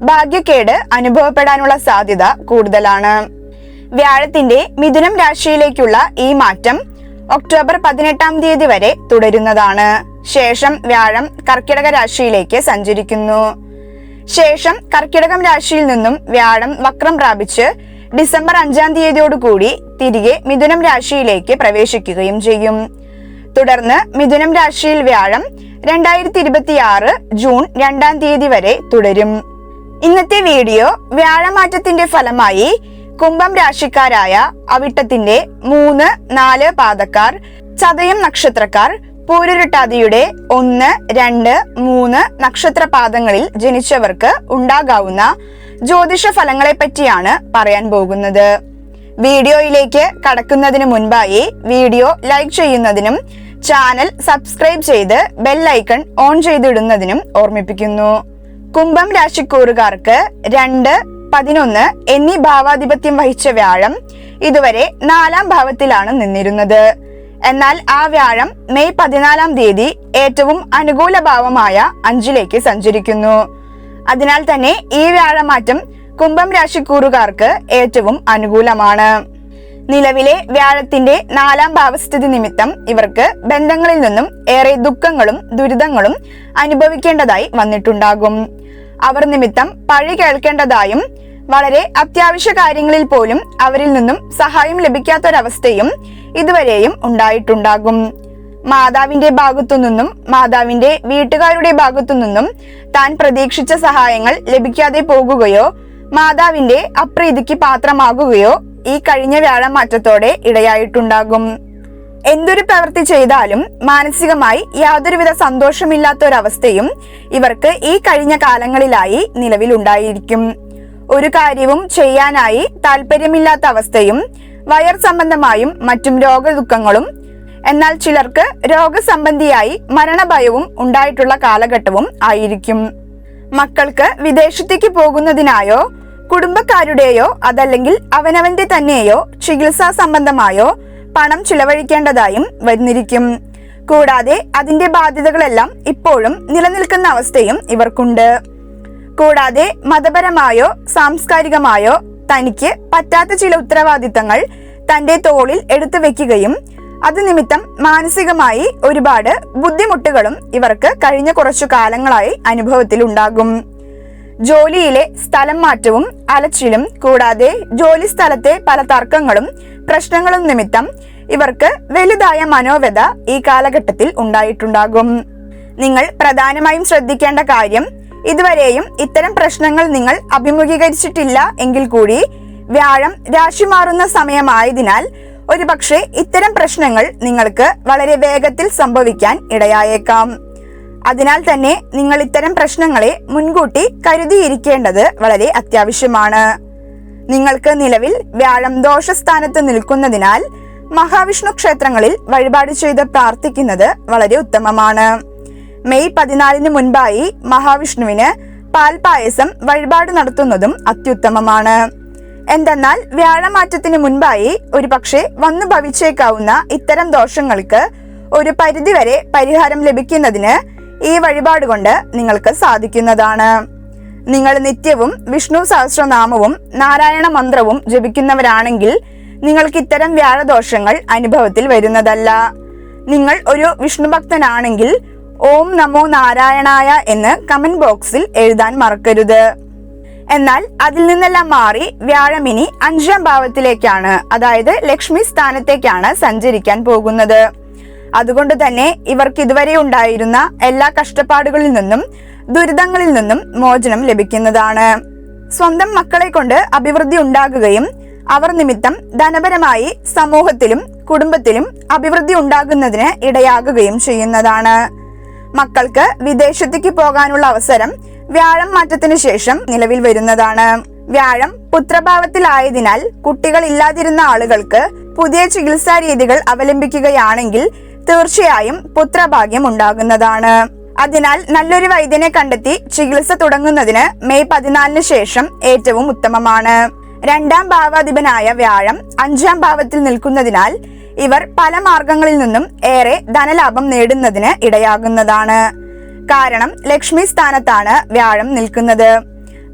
ഭാഗ്യക്കേട് അനുഭവപ്പെടാനുള്ള സാധ്യത കൂടുതലാണ്. വ്യാഴത്തിന്റെ മിഥുനം രാശിയിലേക്കുള്ള ഈ മാറ്റം ഒക്ടോബർ പതിനെട്ടാം തീയതി വരെ തുടരുന്നതാണ്. ശേഷം വ്യാഴം കർക്കിടക രാശിയിലേക്ക് സഞ്ചരിക്കുന്നു. ശേഷം കർക്കിടകം രാശിയിൽ നിന്നും വ്യാഴം വക്രം പ്രാപിച്ച് ഡിസംബർ അഞ്ചാം തീയതിയോടുകൂടി തിരികെ മിഥുനം രാശിയിലേക്ക് പ്രവേശിക്കുകയും ചെയ്യും. തുടർന്ന് മിഥുനം രാശിയിൽ വ്യാഴം രണ്ടായിരത്തി ഇരുപത്തി ആറ് ജൂൺ രണ്ടാം തീയതി വരെ തുടരും. ഇന്നത്തെ വീഡിയോ വ്യാഴമാറ്റത്തിന്റെ ഫലമായി കുംഭം രാശിക്കാരായ അവിട്ടത്തിന്റെ മൂന്ന് നാല് പാദക്കാർ ചതയം നക്ഷത്രക്കാർ പൂരുരുട്ടാതിയുടെ ഒന്ന് രണ്ട് മൂന്ന് നക്ഷത്ര പാദങ്ങളിൽ ജനിച്ചവർക്ക് ഉണ്ടാകാവുന്ന ജ്യോതിഷ ഫലങ്ങളെ പറ്റിയാണ് പറയാൻ പോകുന്നത്. വീഡിയോയിലേക്ക് കടക്കുന്നതിന് മുൻപായി വീഡിയോ ലൈക്ക് ചെയ്യുന്നതിനും ചാനൽ സബ്സ്ക്രൈബ് ചെയ്ത് ബെല്ലൈക്കൺ ഓൺ ചെയ്തിടുന്നതിനും ഓർമ്മിപ്പിക്കുന്നു. കുംഭം രാശിക്കൂറുകാർക്ക് രണ്ട് പതിനൊന്ന് എന്നീ ഭാവാധിപത്യം വഹിച്ച വ്യാഴം ഇതുവരെ നാലാം ഭാവത്തിലാണ് നിന്നിരുന്നത്. എന്നാൽ ആ വ്യാഴം മെയ് പതിനാലാം തീയതി ഏറ്റവും അനുകൂല ഭാവമായ അഞ്ചിലേക്ക് സഞ്ചരിക്കുന്നു. അതിനാൽ തന്നെ ഈ വ്യാഴമാറ്റം കുംഭം രാശിക്കൂറുകാർക്ക് ഏറ്റവും അനുകൂലമാണ്. നിലവിലെ വ്യാഴത്തിന്റെ നാലാം ഭാവസ്ഥിതി നിമിത്തം ഇവർക്ക് ബന്ധങ്ങളിൽ നിന്നും ഏറെ ദുഃഖങ്ങളും ദുരിതങ്ങളും അനുഭവിക്കേണ്ടതായി വന്നിട്ടുണ്ടാകും. അവർ നിമിത്തം പഴി കേൾക്കേണ്ടതായും വളരെ അത്യാവശ്യ കാര്യങ്ങളിൽ പോലും അവരിൽ നിന്നും സഹായം ലഭിക്കാത്തൊരവസ്ഥയും ഇതുവരെയും ഉണ്ടായിട്ടുണ്ടാകും. മാതാവിന്റെ ഭാഗത്തു നിന്നും മാതാവിന്റെ വീട്ടുകാരുടെ ഭാഗത്തു നിന്നും താൻ പ്രതീക്ഷിച്ച സഹായങ്ങൾ ലഭിക്കാതെ പോകുകയോ മാതാവിന്റെ അപ്രീതിക്ക് പാത്രമാകുകയോ ഈ കഴിഞ്ഞ വ്യാഴമാറ്റത്തോടെ ഇടയായിട്ടുണ്ടാകും. എന്തൊരു പ്രവൃത്തി ചെയ്താലും മാനസികമായി യാതൊരുവിധ സന്തോഷമില്ലാത്ത ഒരവസ്ഥയും ഇവർക്ക് ഈ കഴിഞ്ഞ കാലങ്ങളിലായി നിലവിലുണ്ടായിരിക്കും. ഒരു കാര്യവും ചെയ്യാനായി താല്പര്യമില്ലാത്ത അവസ്ഥയും വയർ സംബന്ധമായും മറ്റും രോഗദുഃഖങ്ങളും എന്നാൽ ചിലർക്ക് രോഗസംബന്ധിയായി മരണഭയവും ഉണ്ടായിട്ടുള്ള കാലഘട്ടവും ആയിരിക്കും. മക്കൾക്ക് വിദേശത്തേക്ക് പോകുന്നതിനായോ കുടുംബക്കാരുടെയോ അതല്ലെങ്കിൽ അവനവന്റെ തന്നെയോ ചികിത്സാ സംബന്ധമായോ പണം ചിലവഴിക്കേണ്ടതായും വന്നിരിക്കും കൂടാതെ അതിന്റെ ബാധ്യതകളെല്ലാം ഇപ്പോഴും നിലനിൽക്കുന്ന അവസ്ഥയും ഇവർക്കുണ്ട്. കൂടാതെ മതപരമായോ സാംസ്കാരികമായോ തനിക്ക് പറ്റാത്ത ചില ഉത്തരവാദിത്തങ്ങൾ തന്റെ തോളിൽ എടുത്തു വെക്കുകയും അത് നിമിത്തം മാനസികമായി ഒരുപാട് ബുദ്ധിമുട്ടുകളും ഇവർക്ക് കഴിഞ്ഞ കുറച്ചു കാലങ്ങളായി അനുഭവത്തിലുണ്ടാകും. ജോലിയിലെ സ്ഥലം മാറ്റവും അലച്ചിലും കൂടാതെ ജോലി സ്ഥലത്തെ പല തർക്കങ്ങളും പ്രശ്നങ്ങളും നിമിത്തം ഇവർക്ക് വലുതായ മനോവ്യത ഈ കാലഘട്ടത്തിൽ ഉണ്ടായിട്ടുണ്ടാകും. നിങ്ങൾ പ്രധാനമായും ശ്രദ്ധിക്കേണ്ട കാര്യം ഇതുവരെയും ഇത്തരം പ്രശ്നങ്ങൾ നിങ്ങൾ അഭിമുഖീകരിച്ചിട്ടില്ല എങ്കിൽ കൂടി വ്യാഴം രാശി മാറുന്ന സമയമായതിനാൽ ഒരുപക്ഷെ ഇത്തരം പ്രശ്നങ്ങൾ നിങ്ങൾക്ക് വളരെ വേഗത്തിൽ സംഭവിക്കാൻ ഇടയായേക്കാം. അതിനാൽ തന്നെ നിങ്ങൾ ഇത്തരം പ്രശ്നങ്ങളെ മുൻകൂട്ടി കരുതിയിരിക്കേണ്ടത് വളരെ അത്യാവശ്യമാണ്. നിങ്ങൾക്ക് നിലവിൽ വ്യാഴം ദോഷസ്ഥാനത്ത് നിൽക്കുന്നതിനാൽ മഹാവിഷ്ണു ക്ഷേത്രങ്ങളിൽ വഴിപാട് ചെയ്ത് പ്രാർത്ഥിക്കുന്നത് വളരെ ഉത്തമമാണ്. മെയ് പതിനാലിന് മുൻപായി മഹാവിഷ്ണുവിന് പാൽപായസം വഴിപാട് നടത്തുന്നതും അത്യുത്തമമാണ്. എന്തെന്നാൽ വ്യാഴമാറ്റത്തിന് മുൻപായി ഒരുപക്ഷെ വന്നു ഭവിച്ചേക്കാവുന്ന ഇത്തരം ദോഷങ്ങൾക്ക് ഒരു പരിധിവരെ പരിഹാരം ലഭിക്കുന്നതിന് ഈ വഴിപാട് കൊണ്ട് നിങ്ങൾക്ക് സാധിക്കുന്നതാണ്. നിങ്ങൾ നിത്യവും വിഷ്ണു സഹസ്രനാമവും നാരായണ മന്ത്രവും ജപിക്കുന്നവരാണെങ്കിൽ നിങ്ങൾക്ക് ഇത്തരം വ്യാഴദോഷങ്ങൾ അനുഭവത്തിൽ വരുന്നതല്ല. നിങ്ങൾ ഒരു വിഷ്ണുഭക്തനാണെങ്കിൽ ഓം നമോ നാരായണായ എന്ന് കമന്റ് ബോക്സിൽ എഴുതാൻ മറക്കരുത്. എന്നാൽ അതിൽ നിന്നെല്ലാം മാറി വ്യാഴമിനി അഞ്ചാം ഭാവത്തിലേക്കാണ് അതായത് ലക്ഷ്മി സ്ഥാനത്തേക്കാണ് സഞ്ചരിക്കാൻ പോകുന്നത്. അതുകൊണ്ട് തന്നെ ഇവർക്ക് ഇതുവരെ ഉണ്ടായിരുന്ന എല്ലാ കഷ്ടപ്പാടുകളിൽ നിന്നും ദുരിതങ്ങളിൽ നിന്നും മോചനം ലഭിക്കുന്നതാണ്. സ്വന്തം മക്കളെ കൊണ്ട് അഭിവൃദ്ധി ഉണ്ടാകുകയും അവർ നിമിത്തം ധനപരമായി സമൂഹത്തിലും കുടുംബത്തിലും അഭിവൃദ്ധി ഉണ്ടാകുന്നതിന് ഇടയാകുകയും ചെയ്യുന്നതാണ്. മക്കൾക്ക് വിദേശത്തേക്ക് പോകാനുള്ള അവസരം വ്യാഴം മാറ്റത്തിന് ശേഷം നിലവിൽ വരുന്നതാണ്. വ്യാഴം പുത്രഭാവത്തിലായതിനാൽ കുട്ടികൾ ഇല്ലാതിരുന്ന ആളുകൾക്ക് പുതിയ ചികിത്സാ രീതികൾ അവലംബിക്കുകയാണെങ്കിൽ തീർച്ചയായും പുത്രഭാഗ്യം ഉണ്ടാകുന്നതാണ്. അതിനാൽ നല്ലൊരു വൈദ്യനെ കണ്ടെത്തി ചികിത്സ തുടങ്ങുന്നതിന് മെയ് പതിനാലിന് ശേഷം ഏറ്റവും ഉത്തമമാണ്. രണ്ടാം ഭാവാധിപനായ വ്യാഴം അഞ്ചാം ഭാവത്തിൽ നിൽക്കുന്നതിനാൽ ഇവർ പല മാർഗങ്ങളിൽ നിന്നും ഏറെ ധനലാഭം നേടുന്നതിന് ഇടയാകുന്നതാണ്. കാരണം ലക്ഷ്മി സ്ഥാനത്താണ് വ്യാഴം നിൽക്കുന്നത്.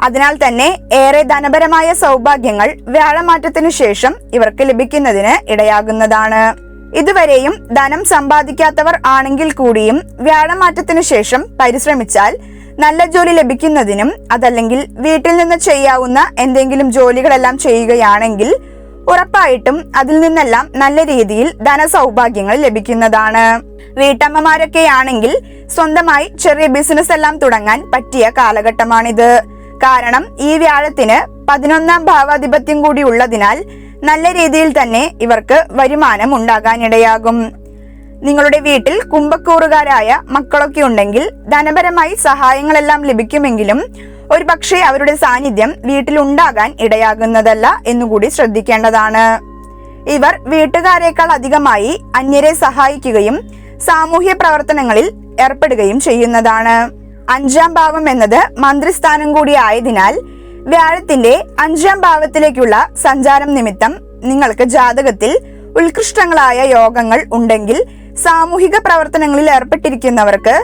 അതിനാൽ തന്നെ ഏറെ ധനപരമായ സൗഭാഗ്യങ്ങൾ വ്യാഴമാറ്റത്തിനു ശേഷം ഇവർക്ക് ലഭിക്കുന്നതിന് ഇടയാകുന്നതാണ്. ഇതുവരെയും ധനം സമ്പാദിക്കാത്തവർ ആണെങ്കിൽ കൂടിയും വ്യാഴമാറ്റത്തിനു ശേഷം പരിശ്രമിച്ചാൽ നല്ല ജോലി ലഭിക്കുന്നതിനും അതല്ലെങ്കിൽ വീട്ടിൽ നിന്ന് ചെയ്യാവുന്ന എന്തെങ്കിലും ജോലികളെല്ലാം ചെയ്യുകയാണെങ്കിൽ ഉറപ്പായിട്ടും അതിൽ നിന്നെല്ലാം നല്ല രീതിയിൽ ധനസൗഭാഗ്യങ്ങൾ ലഭിക്കുന്നതാണ്. വീട്ടമ്മമാരൊക്കെയാണെങ്കിൽ സ്വന്തമായി ചെറിയ ബിസിനസ് എല്ലാം തുടങ്ങാൻ പറ്റിയ കാലഘട്ടമാണിത്. കാരണം ഈ വ്യാഴത്തിന് പതിനൊന്നാം ഭാവാധിപത്യം കൂടി ഉള്ളതിനാൽ നല്ല രീതിയിൽ തന്നെ ഇവർക്ക് വരുമാനം ഉണ്ടാകാനിടയാകും. നിങ്ങളുടെ വീട്ടിൽ കുംഭക്കൂറുകാരായ മക്കളൊക്കെ ഉണ്ടെങ്കിൽ ധനപരമായി സഹായങ്ങളെല്ലാം ലഭിക്കുമെങ്കിലും ഒരു പക്ഷേ അവരുടെ സാന്നിധ്യം വീട്ടിൽ ഉണ്ടാകാൻ ഇടയാകുന്നതല്ല എന്നുകൂടി ശ്രദ്ധിക്കേണ്ടതാണ്. ഇവർ വീട്ടുകാരേക്കാൾ അധികമായി അന്യരെ സഹായിക്കുകയും സാമൂഹ്യ പ്രവർത്തനങ്ങളിൽ ഏർപ്പെടുകയും ചെയ്യുന്നതാണ്. അഞ്ചാം ഭാവം എന്നത് മന്ത്രിസ്ഥാനം കൂടി ആയതിനാൽ വ്യാഴത്തിന്റെ അഞ്ചാം ഭാവത്തിലേക്കുള്ള സഞ്ചാരം നിമിത്തം നിങ്ങൾക്ക് ജാതകത്തിൽ ഉത്കൃഷ്ടങ്ങളായ യോഗങ്ങൾ ഉണ്ടെങ്കിൽ സാമൂഹിക പ്രവർത്തനങ്ങളിൽ ഏർപ്പെട്ടിരിക്കുന്നവർക്ക്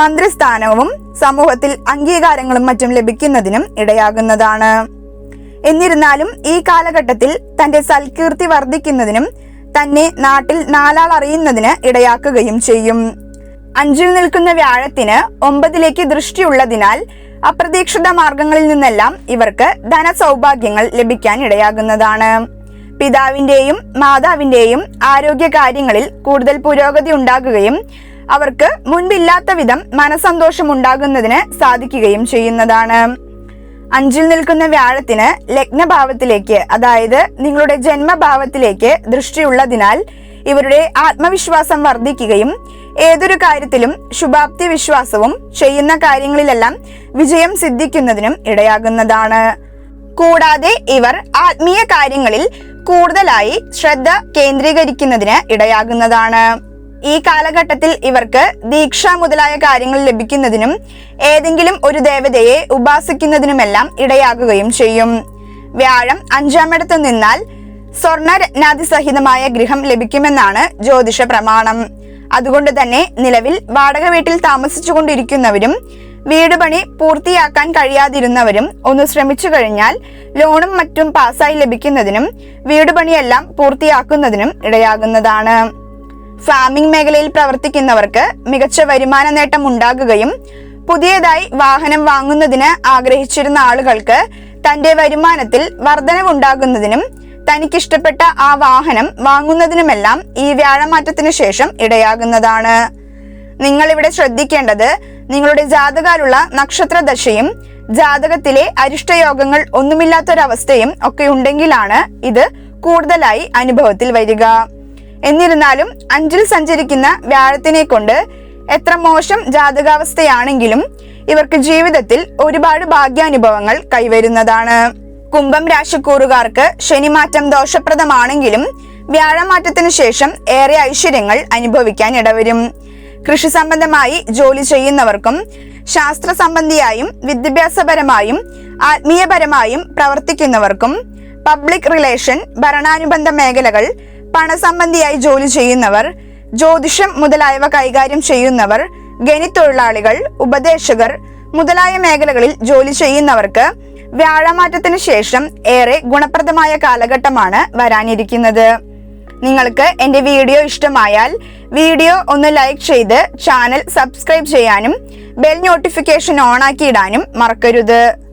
മന്ത്രിസ്ഥാനവും സമൂഹത്തിൽ അംഗീകാരങ്ങളും മറ്റും ലഭിക്കുന്നതിനും ഇടയാകുന്നതാണ്. എന്നിരുന്നാലും ഈ കാലഘട്ടത്തിൽ തന്റെ സൽകീർത്തി വർദ്ധിക്കുന്നതിനും തന്നെ നാട്ടിൽ നാലാൾ അറിയുന്നതിന് ഇടയാക്കുകയും ചെയ്യും. അഞ്ചിൽ നിൽക്കുന്ന വ്യാഴത്തിന് ഒമ്പതിലേക്ക് ദൃഷ്ടിയുള്ളതിനാൽ അപ്രതീക്ഷിത മാർഗങ്ങളിൽ നിന്നെല്ലാം ഇവർക്ക് ധനസൗഭാഗ്യങ്ങൾ ലഭിക്കാൻ ഇടയാകുന്നതാണ്. പിതാവിന്റെയും മാതാവിന്റെയും ആരോഗ്യ കാര്യങ്ങളിൽ കൂടുതൽ പുരോഗതി ഉണ്ടാകുകയും അവർക്ക് മുൻപില്ലാത്ത വിധം മനസന്തോഷം ഉണ്ടാകുന്നതിന് സാധിക്കുകയും ചെയ്യുന്നതാണ്. അഞ്ചിൽ നിൽക്കുന്ന വ്യാഴത്തിന് ലഗ്നഭാവത്തിലേക്ക് അതായത് നിങ്ങളുടെ ജന്മഭാവത്തിലേക്ക് ദൃഷ്ടിയുള്ളതിനാൽ ഇവരുടെ ആത്മവിശ്വാസം വർദ്ധിക്കുകയും ഏതൊരു കാര്യത്തിലും ശുഭാപ്തി വിശ്വാസവും ചെയ്യുന്ന കാര്യങ്ങളിലെല്ലാം വിജയം സിദ്ധിക്കുന്നതിനും ഇടയാകുന്നതാണ്. കൂടാതെ ഇവർ ആത്മീയ കാര്യങ്ങളിൽ കൂടുതലായി ശ്രദ്ധ കേന്ദ്രീകരിക്കുന്നതിന് ഇടയാകുന്നതാണ്. ഈ കാലഘട്ടത്തിൽ ഇവർക്ക് ദീക്ഷ മുതലായ കാര്യങ്ങൾ ലഭിക്കുന്നതിനും ഏതെങ്കിലും ഒരു ദേവതയെ ഉപാസിക്കുന്നതിനുമെല്ലാം ഇടയാകുകയും ചെയ്യും. വ്യാഴം അഞ്ചാമിടത്ത് നിന്നാൽ സ്വർണ രത്നാദി സഹിതമായ ഗൃഹം ലഭിക്കുമെന്നാണ് ജ്യോതിഷ പ്രമാണം. അതുകൊണ്ട് തന്നെ നിലവിൽ വാടക വീട്ടിൽ താമസിച്ചുകൊണ്ടിരിക്കുന്നവരും വീട് പണി പൂർത്തിയാക്കാൻ കഴിയാതിരുന്നവരും ഒന്ന് ശ്രമിച്ചു കഴിഞ്ഞാൽ ലോണും മറ്റും പാസ്സായി ലഭിക്കുന്നതിനും വീട് പണിയെല്ലാം പൂർത്തിയാക്കുന്നതിനും ഇടയാകുന്നതാണ്. ഫാമിംഗ് മേഖലയിൽ പ്രവർത്തിക്കുന്നവർക്ക് മികച്ച വരുമാന നേട്ടം ഉണ്ടാകുകയും പുതിയതായി വാഹനം വാങ്ങുന്നതിന് ആഗ്രഹിച്ചിരുന്ന ആളുകൾക്ക് തന്റെ വരുമാനത്തിൽ വർധനവുണ്ടാകുന്നതിനും തനിക്കിഷ്ടപ്പെട്ട ആ വാഹനം വാങ്ങുന്നതിനുമെല്ലാം ഈ വ്യാഴമാറ്റത്തിനു ശേഷം ഇടയാകുന്നതാണ്. നിങ്ങൾ ഇവിടെ ശ്രദ്ധിക്കേണ്ടത് നിങ്ങളുടെ ജാതകാലുള്ള നക്ഷത്രദശയും ജാതകത്തിലെ അരിഷ്ടയോഗങ്ങൾ ഒന്നുമില്ലാത്തൊരവസ്ഥയും ഒക്കെ ഉണ്ടെങ്കിലാണ് ഇത് കൂടുതലായി അനുഭവത്തിൽ വരിക. എന്നിരുന്നാലും അഞ്ചിൽ സഞ്ചരിക്കുന്ന വ്യാഴത്തിനെ കൊണ്ട് എത്ര മോശം ജാതകാവസ്ഥയാണെങ്കിലും ഇവർക്ക് ജീവിതത്തിൽ ഒരുപാട് ഭാഗ്യാനുഭവങ്ങൾ കൈവരുന്നതാണ്. കുംഭം രാശിക്കൂറുകാർക്ക് ശനിമാറ്റം ദോഷപ്രദമാണെങ്കിലും വ്യാഴമാറ്റത്തിനു ശേഷം ഏറെ ഐശ്വര്യങ്ങൾ അനുഭവിക്കാൻ ഇടവരും. കൃഷി സംബന്ധമായി ജോലി ചെയ്യുന്നവർക്കും ശാസ്ത്ര സംബന്ധിയായും വിദ്യാഭ്യാസപരമായും ആത്മീയപരമായും പ്രവർത്തിക്കുന്നവർക്കും പബ്ലിക് റിലേഷൻ ഭരണാനുബന്ധ മേഖലകൾ പണസംബന്ധിയായി ജോലി ചെയ്യുന്നവർ ജ്യോതിഷം മുതലായവ കൈകാര്യം ചെയ്യുന്നവർ ഗണിത്തൊഴിലാളികൾ ഉപദേശകർ മുതലായ മേഖലകളിൽ ജോലി ചെയ്യുന്നവർക്ക് വ്യാഴമാറ്റത്തിന് ശേഷം ഏറെ ഗുണപ്രദമായ കാലഘട്ടമാണ് വരാനിരിക്കുന്നത്. നിങ്ങൾക്ക് എന്റെ വീഡിയോ ഇഷ്ടമായാൽ വീഡിയോ ഒന്ന് ലൈക്ക് ചെയ്ത് ചാനൽ സബ്സ്ക്രൈബ് ചെയ്യാനും ബെൽ നോട്ടിഫിക്കേഷൻ ഓൺ ആക്കിയിടാനും മറക്കരുത്.